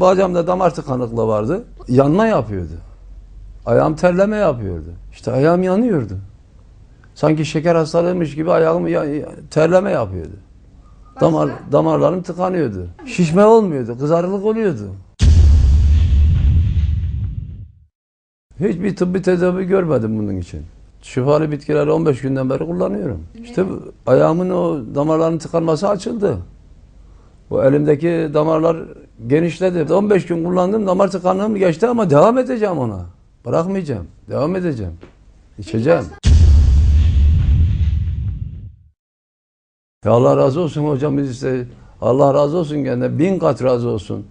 bacağımda damar tıkanıklığı vardı. Yanma yapıyordu. Ayağım terleme yapıyordu. İşte ayağım yanıyordu. Sanki şeker hastalığıymış gibi ayağım ya- ya- terleme yapıyordu. Damar, damarlarım tıkanıyordu. Şişme olmuyordu, kızarıklık oluyordu. Hiçbir tıbbi tedavi görmedim bunun için. Şifalı bitkileri 15 günden beri kullanıyorum. İşte ayağımın o damarların tıkanması açıldı. Bu elimdeki damarlar genişledi. 15 gün kullandım damar tıkanlığım geçti ama devam edeceğim ona. Bırakmayacağım. Devam edeceğim. İçeceğim. Ya Allah razı olsun hocam biz işte Allah razı olsun kendine bin kat razı olsun.